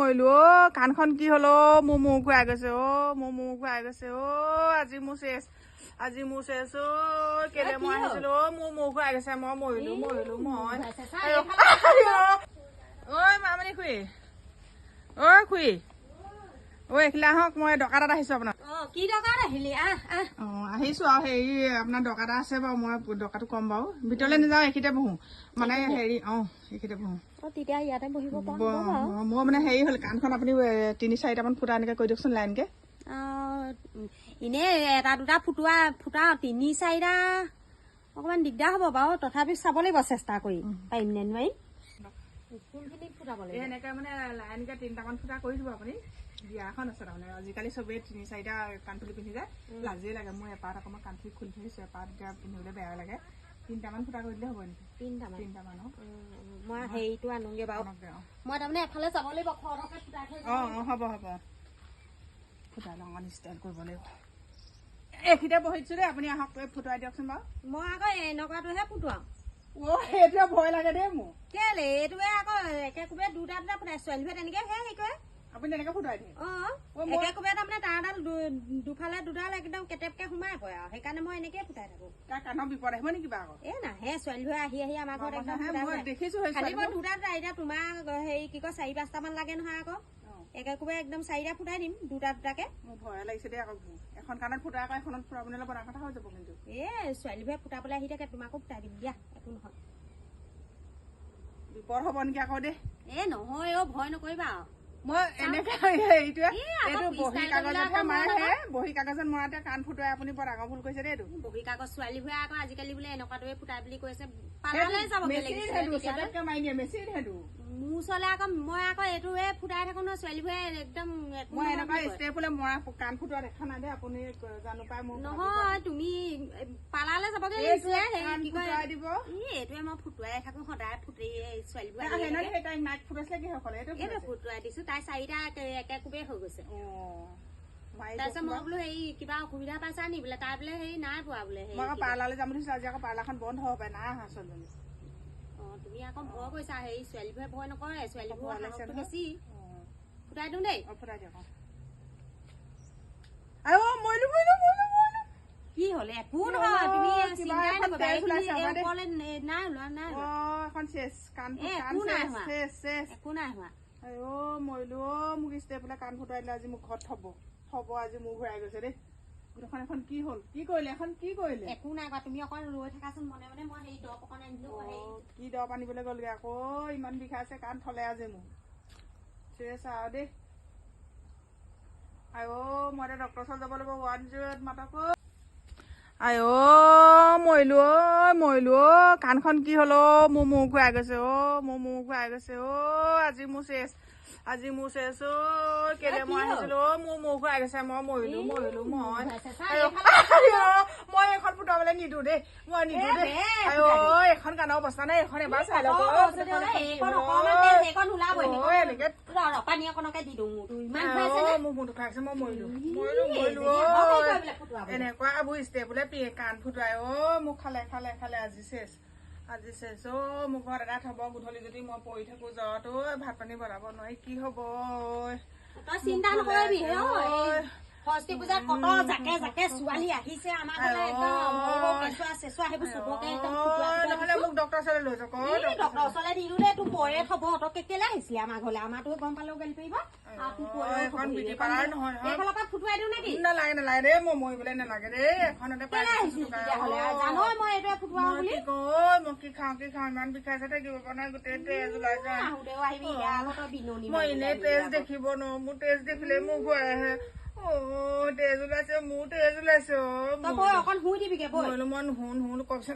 মৰিলো অ' কাণখন কি হ'ল অ' মোৰ মূৰ ঘূৰাই গৈছে অ' মোৰ মূৰ ঘূৰাই গৈছে অ' আজি মোৰ চেচ আজি মোৰ চেচ অ' কেলে মই আহিছিলো অ' মোৰ মূৰ ঘূৰাই গৈছে মই মৰিলো মৰিলো মই। ঐ মামনি খুৰী ঐ খুৰী ঐ এইফালে আহক মই দৰকাৰ এটাত আহিছো আপোনাৰ অ কি দৰকাৰ আহিলি? আহ আহ। অঁ আহিছো আৰু হেৰি আপোনাৰ দৰকাৰ এটা আছে বাৰু মই দৰকাৰটো ক'ম বাৰু। ভিতৰলৈ নাযাওঁ এইখিনিতে বহো। মানে হেৰি অঁ এইখিনিতে বহো। অ তেতিয়া ইয়াতে বহিব মোৰ মানে হেৰি হ'ল কাণখন আপুনি তিনি চাৰিটামান ফুটা এনেকৈ কৰি দিয়কচোন লাইনকে। এনে এটা দুটা ফুটোৱা ফুটাও তিনি চাৰিটা অকমান দিগদাৰ হ'ব বাৰু। তথাপি চাব লাগিব চেষ্টা কৰি। পাৰিম নে নোৱাৰিম? কোনখিনি ফুটাব লাগিব এনেকৈ মানে লাইনকে তিনিটামান ফুটা কৰি দিব আপুনি। বিয়া এখন আছে তাৰমানে। আজিকালি চবেই তিনি চাৰিটা কাণফুলি পিন্ধি যায়। লাজেই লাগে। মোৰ এপাত অকণমান কাণফুলি খুলি থৈছোঁ এপাত এতিয়া পিন্ধিবলৈ বেয়া লাগে। তিনিটামান ফুটা কৰি দিলে হ'ব নেকি? তিনিটামান। তিনিটামান মই হেৰিটো আনোগে বাৰু। মই তাৰমানে এফালে যাব লাগিব অঁ অঁ হ'ব হ'ব। ফুটাই লওঁ ষ্টাইল কৰিব লাগিব। এইখিনিতে বহিছোঁ দেই। আপুনি আহক ফুটাই দিয়কচোন বাৰু। মই আকৌ এনেকুৱাটোহে ফুটোৱাম। অ' সেইটোৱে ভয় লাগে দেই মোৰ। কেলে? এইটোৱে আকৌ একে কোবে দুটা দুটা ফুটাই ছোৱালীবোৰে তেনেকে হে হেৰি কৰে। আপুনি তেনেকৈ ফুটাই দিয়ে। অ একে কোবে তাৰমানে তাঁৰডাল দু- দুফালে দুডাল একদম কেটেপকে সোমাই পৰে আৰু। সেইকাৰণে মই এনেকে ফুটাই থাকো। তাৰ কাণৰ বিপদ আহিব নেকি বাৰু এ নাহে ছোৱালীবোৰে আহি আহি আমাৰ ঘৰত। দেখিছোঁ খালি মই। দুটা দুটা এতিয়া তোমাৰ হেৰি কি কয় চাৰি পাঁচটামান লাগে নহয় আকৌ। একে কোবে একদম চাৰিটা ফুটাই দিম দুটা দুটাকে। মোৰ ভয় লাগিছে দেই আকৌ এখন কাণত ফুটাই আকৌ এখনত ফুৰাবলৈ বনাৰ কথা হৈ যাব কিন্তু। এ ছোৱালীবোৰে ফুটাবলৈ আহি থাকে তোমাকো ফুটাই দিম দিয়া একো নহয়। বিপদ হ'ব নেকি আকৌ দেই? এ নহয় অ ভয় নকৰিবা আৰু। মই এনেকে এইটো বহী কাগজতহে কৰিবলৈ মাৰে বহী কাগজত মৰাতে কাণ ফুটোৱাই আপুনি বৰ ডাঙৰ ভুল কৰিছে দেই এইটো। বহী কাগজ ছোৱালীবোৰে আকৌ আজিকালি বোলে এনেকুৱাটোৱে ফুটাই বুলি কৈছে। পালালে যাব মেচিন সেইটো চেটেপকে মাৰি দিয়ে মেচিন সেইটো। মোৰ ওচৰলে আকৌ মই আকৌ এইটোৱে ফুটাই থাকো ন ছোৱালীবোৰে একদম একো মই নহয় এনেকুৱা। ষ্টেপলে মৰা কাণ ফুটোৱা দেখা নাই দেই আপুনি জানো পাই মোৰ নহয় তুমি পালালে যাবগে দিব এইটোৱে মই ফুটুৱাই থাকো সদায় ফুটি ছোৱালীবোৰ নাইট ফুটাইছিলে কি সকলে এইটো এইটো। ফুটুৱাই দিছো তাই চাৰিটা একে- একে কোবে হৈ গৈছে তাৰপিছত মই। বোলো হেৰি কিবা অসুবিধা পাইছা নি বোলে তাই বোলে হেৰি নাই পোৱা বোলে। পাৰ্লাৰলৈ যাম বুলি ভাবিছিলো আজি আকৌ পাৰ্লাৰখন বন্ধ হ'ব পাৰে নাই অহা ছোৱালীজনী তুমি আকৌ ভয় কৰিছা হেৰি ছোৱালীবোৰে ভয় নকৰে নহয়। বেছি। ফুটাই দিওঁ দেই। ফুটাই দিয়ক মৰিলো কি হ'লে? একো নহয়? তুমি চিন্তাই নকৰিবা। এইখিনি নাই ওলোৱা নাই এখন চেচ কাণ একো নাই হোৱা। চেচ চেচ। একো নাই হোৱা। আইঅ মৰিলো অ মোক ষ্টেপলে কাণ ফুটাই দিলে আজি মোক ঘৰত থব। থব আজি মোৰ ঘূৰাই গৈছে দেই। গোটেইখন এখন কি হ'ল? কি কৰিলে? এখন কি কৰিলে? একো নাই কোৱা তুমি অকণ ৰৈ থাকাচোন মনে মনে মই হেৰি দৰৱ অকণ আনিলো অ, কি দৰৱ আনিবলৈ গ'লগে আকৌ? ইমান বিষাইছে কাণ থলে আজি মোৰ। চেচ আৰু দেই। আইঅ মই এতিয়া ডক্টৰ ওচৰত যাব লাগিব ওৱান জিৰ' এইট মাতক অ। আইঅ মৰিলো অ মৰিলো অ কাণখন কি হ'ল অ মোৰ মূৰ ঘূৰাই গৈছে অ মোৰ মূৰ ঘূৰাই গৈছে অ আজি মোৰ চেচ আজি মোৰ চেচ কেলে মই আহিছিলো? অ মোৰ মূৰ ঘূৰাই গৈছে মই মৰিলো মৰিলো মই। মই এইখন ফুটাবলৈ নিদো দেই মই নিদো দেই। এইখন কাণৰ অৱস্থা নাই এইখন এবাৰ চাই লওক এনেকে পানী অকণকে দি দিওঁ? মোৰ মূৰটো মই মৰিলো মৰিলো মৰিলো। এনেকুৱা বুজিছে বোলে পি কাণ ফুটুৱাই অ মোক খালে খালে খালে আজি চেচ। আজি চেচ মোক ঘৰত এটা থব গধূলি যদি মই পৰি থাকো জ্বৰত ঐ ভাত পানী বনাব নোৱাৰি কি হব তই চিন্তা নকৰিবি সৰস্বতী পূজাত কত জাকে জাকে ছোৱালী আহিছে আমাৰ ঘৰলে একদম সৰু সৰু কেঁচুৱা চেচুৱা সেইবোৰ চবকে একদম ফুটুৱাই অ, ফুটুৱাই নহলে মোক ডক্টৰ ওচৰলৈ লৈ যাওক অ, এই ডক্টৰ ডক্টৰ ওচৰলে। দিলো দেই তোৰ পৰে থব তই কেলে আহিছিলি আমাৰ ঘৰলে? আমাৰতো গম পালেও গালি পাৰিব। আৰু তোৰ পৰেও এইখন থবহি। বিউটি পাৰ্লাৰ নহয় নহয়। এইফালৰ পৰা ফুটুৱাই দিওঁ নেকি? নালাগে নালাগে দেই মই মৰিবলৈ নালাগে দেই। এখনতে পাই কেলে আহিছিলি তেতিয়াহ'লে? জানই মই এইটোৱে ফুটুৱাও মই বুলি? কি মই খাওঁ কি খাওঁ ইমান বিষাইছে থাকিব পৰা নাই গোটেই তেজ ওলাই যায়। আহোঁতেও আহিবি বিননি মই এনেই তেজ। দেখিব নোৱাৰো মোৰ তেজ দেখিলে মোৰ ঘূৰাই আহে। অ তেজ ওলাইছে মোৰ তেজ ওলাইছে অ তই বৈ অকণ শুই দিবিগে বৈ। মই নুশুন নুশুন কওকচোন।